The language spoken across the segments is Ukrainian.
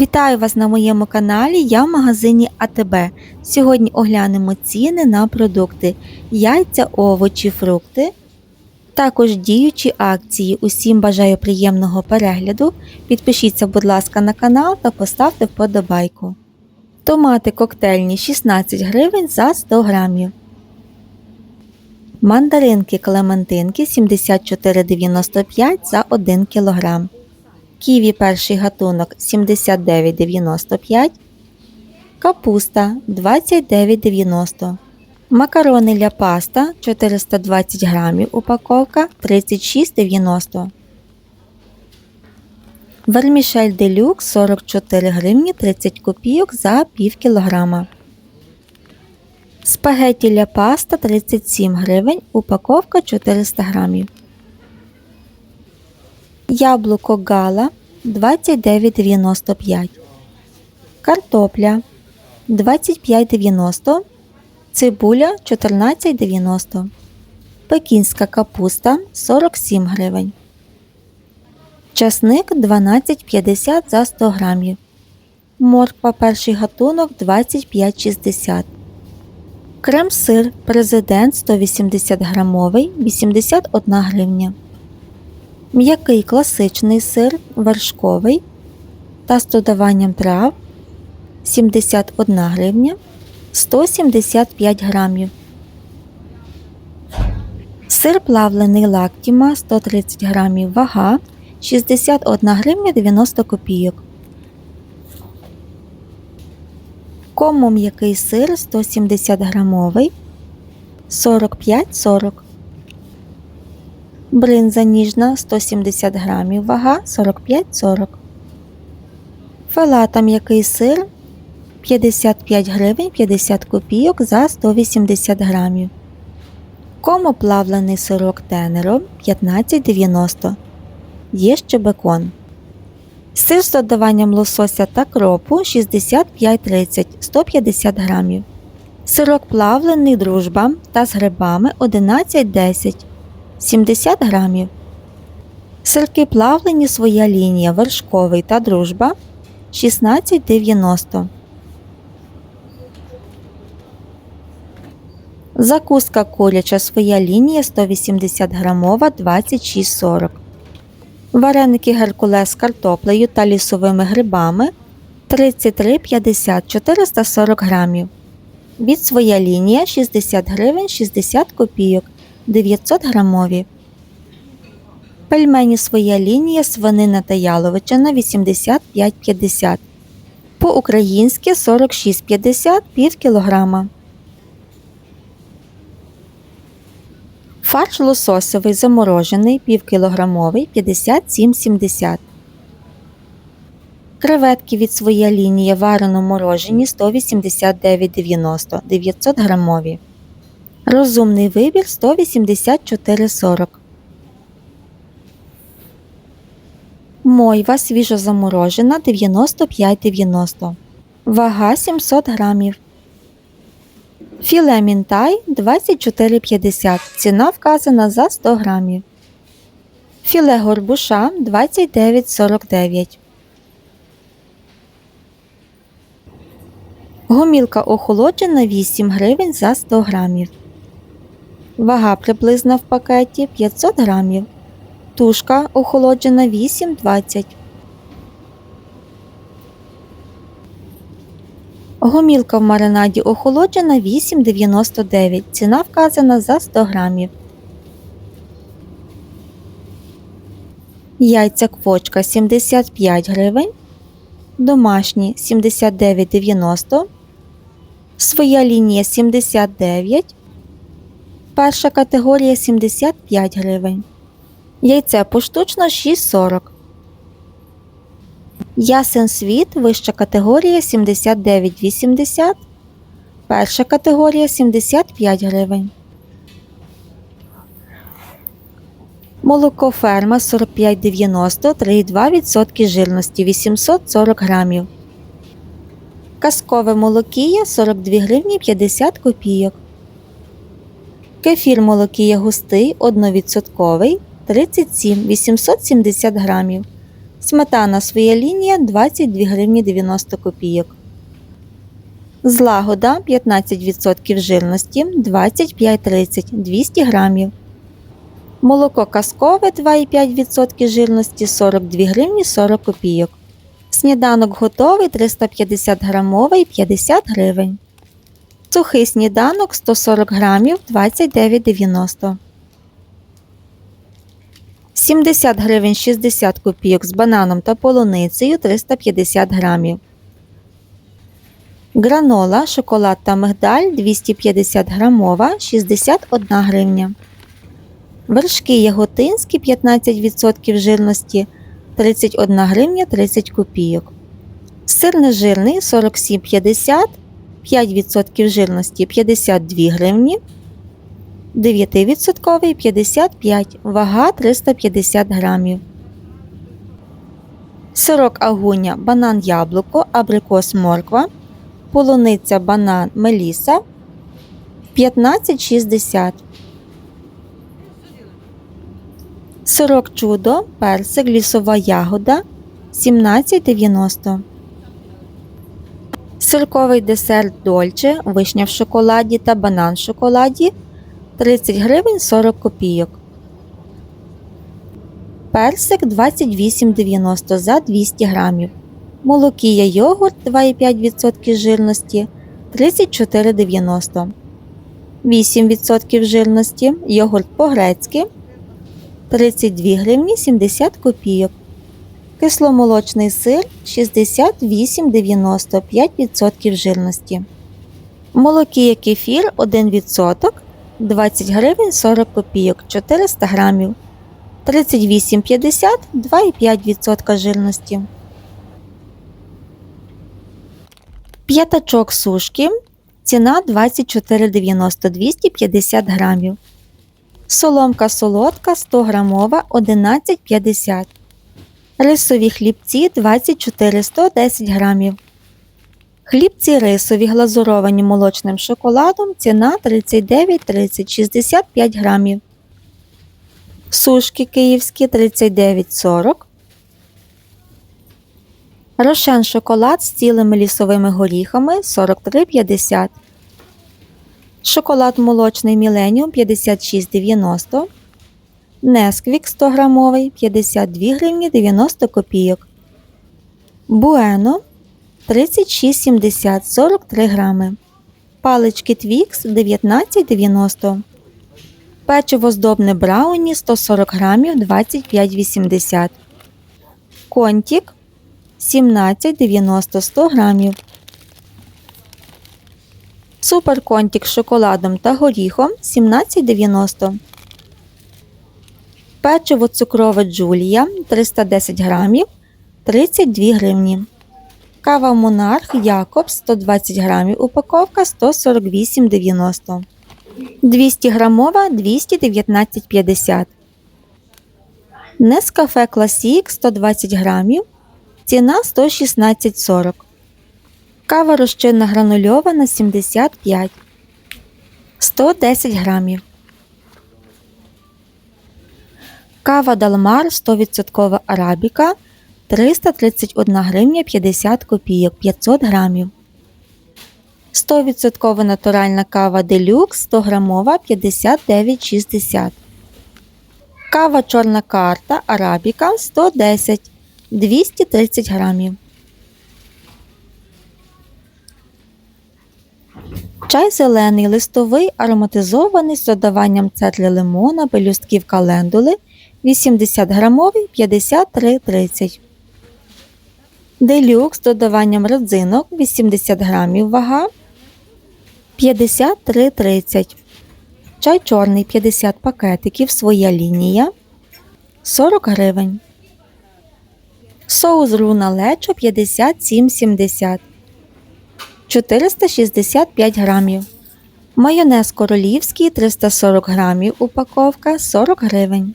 Вітаю вас на моєму каналі. Я в магазині АТБ. Сьогодні оглянемо ціни на продукти: яйця, овочі, фрукти. Також діючі акції. Усім бажаю приємного перегляду. Підпишіться, будь ласка, на канал та поставте вподобайку. Томати коктейльні 16 гривень за 100 грамів. Мандаринки клементинки 74,95 за 1 кг. Ківі перший гатунок 79,95, капуста 29,90, макарони ля паста 420 грамів упаковка 36,90. Вермішель делюкс 44 гривні 30 копійок за пів кілограма. Спагетті ля паста 37 гривень, упаковка 400 грамів. Яблуко гала 29,95. Картопля 25,90. Цибуля 14,90. Пекінська капуста 47 гривень. Часник 12,50 за 100 грамів. Морква перший гатунок 25,60. Крем-сир президент 180 грамовий 81 гривня. М'який класичний сир вершковий та з додаванням трав 71 гривня 175 грамів. Сир плавлений лактіма 130 грамів вага 61 гривня 90 копійок. Кому м'який сир 170 грамовий 45,40 Бринза ніжна 170 грамів, вага 45-40. Фалата м'який сир 55 гривень 50 копійок за 180 грамів. Кому плавлений сирок тенеро 15,90. Є ще бекон. Сир з додаванням лосося та кропу 65,30 150 грамів. Сирок плавлений дружба та з грибами 11,10 70 грамів. Сирки плавлені своя лінія вершковий та дружба 16,90. Закуска куряча своя лінія 180 грамова 26,40. Вареники Геркулес з картоплею та лісовими грибами 33,50 440 грамів. Від своя лінія 60 гривень 60 копійок. 900 грамові. Пельмені своя лінія свинина та яловичина 85,50. По-українськи 46,50 пів кілограма. Фарш лососовий заморожений півкілограмовий 57,70. Креветки від своя лінія варено морожені 189,90 900 грамові. Розумний вибір 184,40. Мойва свіжозаморожена 95,90. Вага 700 грамів. Філе мінтай 24,50. Ціна вказана за 100 грамів. Філе горбуша 29,49. Гомілка охолоджена 8 гривень за 100 грамів. Вага приблизна в пакеті 500 грамів. Тушка охолоджена 8,20. Гомілка в маринаді охолоджена 8,99. Ціна вказана за 100 грамів. Яйця квочка 75 гривень. Домашні 79,90. Своя лінія 79. Перша категорія 75 гривень. Яйце поштучно 6,40. Ясен світ вища категорія 79,80. Перша категорія 75 гривень. Молоко ферма 45,90 3,2% жирності 840 грамів. Казкове молокія 42 гривні 50 копійок. Кефір молокія густий 1% 37 870 грамів. Сметана своя лінія 22 гривні 90 копійок. Злагода 15% жирності 25-30 200 грамів. Молоко казкове 2,5% жирності 42 гривні 40 копійок. Сніданок готовий 350 грамовий 50 гривень. Сухий сніданок 140 грамів 29,90. 70 гривень 60 копійок з бананом та полуницею 350 грамів. Гранола, шоколад та мигдаль 250 грамова 61 гривня. Вершки яготинські 15% жирності 31 гривня 30 копійок. Сир нежирний 47,50, 5% жирності 52 гривні. 9% 55, вага 350 грамів. Сирок агуня, банан яблуко, абрикос морква, полуниця банан меліса 15,60. Сирок чудо, персик, лісова ягода 17,90. Сирковий десерт дольче, вишня в шоколаді та банан в шоколаді 30 гривень 40 копійок. Персик 28,90 за 200 грамів. Молокія йогурт 2,5% жирності 34,90. 8% жирності. Йогурт по-грецьки 32 гривні 70 копійок. Кисломолочний сир 68,90 5% жирності. Молокія кефір 1%. 20 гривень 40 копійок 400 грамів. 38,50 2,5% жирності. П'ятачок сушки. Ціна 24,90 250 грамів. Соломка солодка 100 грамова 11,50. Рисові хлібці 24 110 грамів. Хлібці рисові глазуровані молочним шоколадом. Ціна 39,30 65 грамів. Сушки київські 39,40. Рошен шоколад з цілими лісовими горіхами 43,50. Шоколад молочний Міленіум 56,90. Несквік 100 грамовий 52 гривні 90 копійок. Буено 36,70 43 грами. Палички Твікс 19,90. Печиво здобне брауні 140 грамів 25,80. Контік 17,90 100 грамів. Суперконтік з шоколадом та горіхом 17,90. Печиво цукрове Джулія 310 грамів 32 гривні. Кава Монарх Якобс 120 грамів. Упаковка 148,90. 200 грамова 219,50. Нескафе Класік 120 грамів. Ціна 116,40. Кава розчинна гранульована 75. 110 грамів. Кава Далмар 100% арабіка 331 гривня 50 копійок 500 грамів. 100% натуральна кава Делюкс 100 грамова 59,60. Кава чорна карта арабіка 110 230 грамів. Чай зелений листовий ароматизований з додаванням цетлі лимона, пелюстків календули 80 грамовий 53,30. Делюкс з додаванням родзинок 80 грамів вага 53,30. Чай чорний 50 пакетиків своя лінія 40 гривень. Соус руна лечо 57,70 465 грамів. Майонез королівський 340 грамів. Упаковка 40 гривень.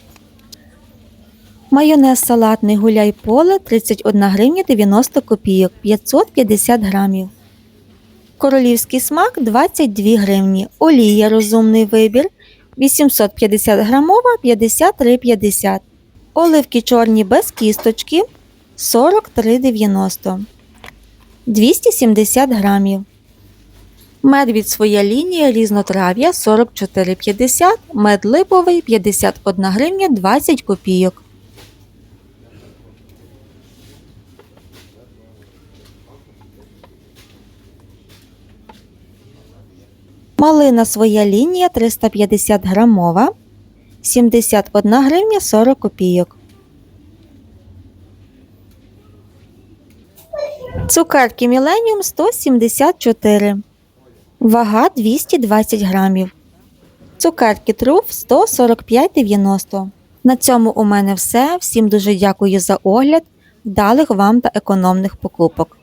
Майонез салатний гуляй поле 31 гривня 90 копійок 550 грамів. Королівський смак 22 гривні. Олія розумний вибір 850 грамова 53,50. Оливки чорні без кісточки 43,90 270 грамів. Мед від своя лінія різнотрав'я 44,50, мед липовий 51 гривня 20 копійок. Малина своя лінія 350 грамова 71 гривня 40 копійок. Цукерки Міленіум 174. Вага 220 грамів. Цукерки Труф 145,90. На цьому у мене все. Всім дуже дякую за огляд. Вдалих вам та економних покупок.